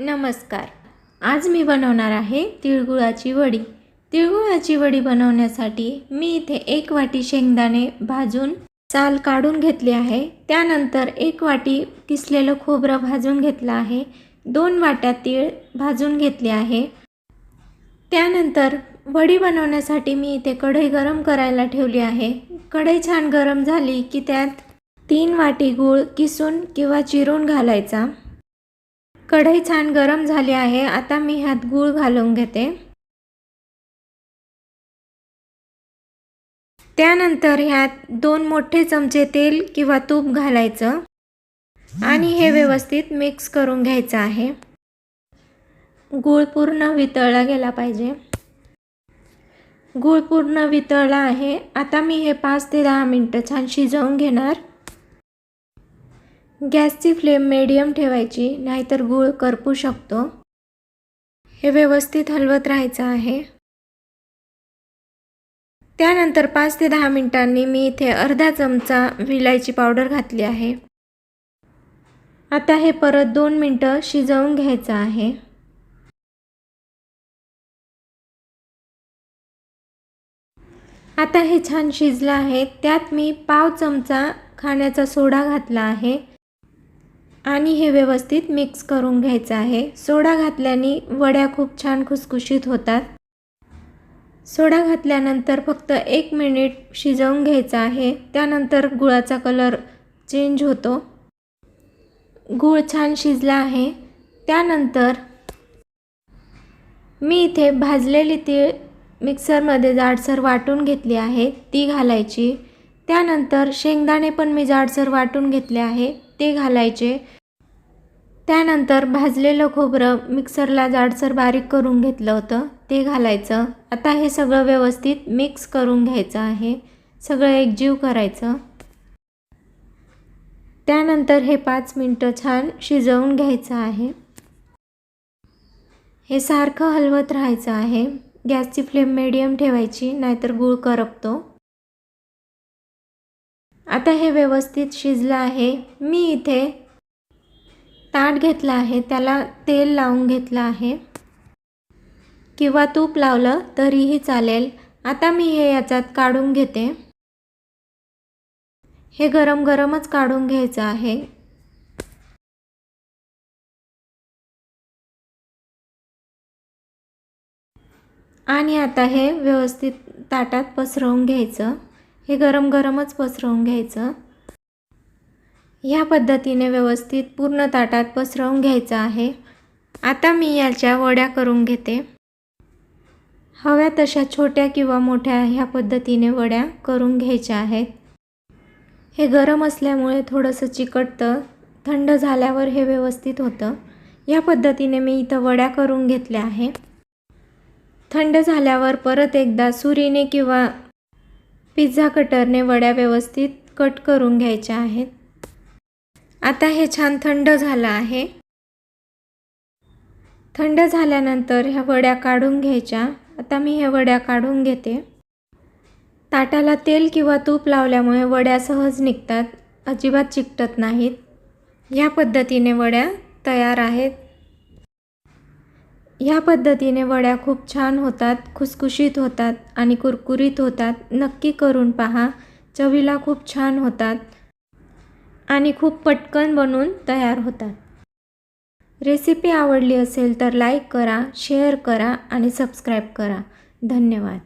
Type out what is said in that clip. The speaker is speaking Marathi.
नमस्कार. आज मी बनवणार आहे तिळगुळाची वडी. तिळगुळाची वडी बनवण्यासाठी मी इथे एक वाटी शेंगदाणे भाजून साल काढून घेतली आहे. त्यानंतर एक वाटी किसलेलं खोबरं भाजून घेतलं आहे. दोन वाट्या तीळ भाजून घेतले आहे. त्यानंतर वडी बनवण्यासाठी मी इथे कढई गरम करायला ठेवली आहे. कढई छान गरम झाली की त्यात तीन वाटी गूळ किसून किंवा चिरून घालायचा. कढई छान गरम झाली आहे. आता मी ह्यात गूळ घालून घेते. त्यानंतर ह्यात दोन मोठे चमचे तेल किंवा तूप घालायचं. आणि हे व्यवस्थित मिक्स करून घ्यायचं आहे. गूळ पूर्ण वितळला गेला पाहिजे. गूळ पूर्ण वितळला आहे. आता मी हे पाच ते दहा मिनटं छान शिजवून घेणार. गॅसची फ्लेम मिडियम ठेवायची नाहीतर गूळ करपू शकतो. हे व्यवस्थित हलवत राहायचं आहे. त्यानंतर पाच ते दहा मिनिटांनी मी इथे अर्धा चमचा विलायची पावडर घातली आहे. आता हे परत दोन मिनटं शिजवून घ्यायचं आहे. आता हे छान शिजलं आहे. त्यात मी पाव चमचा खाण्याचा सोडा घातला आहे. आणि हे व्यवस्थित मिक्स करून घ्यायचं आहे. सोडा घातल्याने वड्या खूप छान खुसखुशीत होतात. सोडा घातल्यानंतर फक्त एक मिनिट शिजवून घ्यायचा आहे. त्यानंतर गुळाचा कलर चेंज होतो. गूळ छान शिजला आहे. त्यानंतर मी इथे भाजलेली तीळ मिक्सरमध्ये जाडसर वाटून घेतली आहे. ती घालायची. त्यानंतर शेंगदाणे पण मी जाडसर वाटून घेतले आहे. ते घालायचे. त्यानंतर भाजलेलं खोबरं मिक्सरला जाडसर बारीक करून घेतलं होतं ते घालायचं. आता हे सगळं व्यवस्थित मिक्स करून घ्यायचं आहे. सगळं एकजीव करायचं. त्यानंतर हे पाच मिनटं छान शिजवून घ्यायचं आहे. हे सारखं हलवत राहायचं आहे. गॅसची फ्लेम मिडियम ठेवायची नाहीतर गूळ करपतो. आता हे व्यवस्थित शिजलं आहे. मी इथे ताट घेतलं आहे त्याला तेल लावून घेतलं आहे. किंवा तूप लावलं तरीही चालेल. आता मी हे याच्यात काढून घेते. हे गरम गरमच काढून घ्यायचं आहे. आणि आता हे व्यवस्थित ताटात पसरवून घ्यायचं. हे गरम गरमच पसरवून घ्यायचं. ह्या पद्धतीने व्यवस्थित पूर्ण ताटात पसरवून घ्यायचं आहे. आता मी याच्या वड्या करून घेते. हव्या तशा छोट्या किंवा मोठ्या ह्या पद्धतीने वड्या करून घ्यायच्या आहेत. हे गरम असल्यामुळे थोडंसं चिकटतं. थंड झाल्यावर हे व्यवस्थित होतं. या पद्धतीने मी इथं वड्या करून घेतल्या आहे थंड झाल्यावर परत एकदा सुरीने किंवा पिझ्झा कटरने वड्या व्यवस्थित कट करून घ्यायच्या आहेत. आता हे छान थंड झालं आहे. थंड झाल्यानंतर ह्या वड्या काढून घ्यायच्या. आता मी ह्या वड्या काढून घेते. ताटाला तेल किंवा तूप लावल्यामुळे वड्या सहज निघतात. अजिबात चिकटत नाहीत. ह्या पद्धतीने वड्या तयार आहेत. ह्या पद्धतीने वड्या खूप छान होतात खुसखुशीत होतात आणि कुरकुरीत होतात. नक्की करून पहा. चवीला खूप छान होतात. आणि खूप पटकन बनून तयार होतात. रेसिपी आवडली असेल तर लाईक करा शेअर करा आणि सबस्क्राईब करा. धन्यवाद.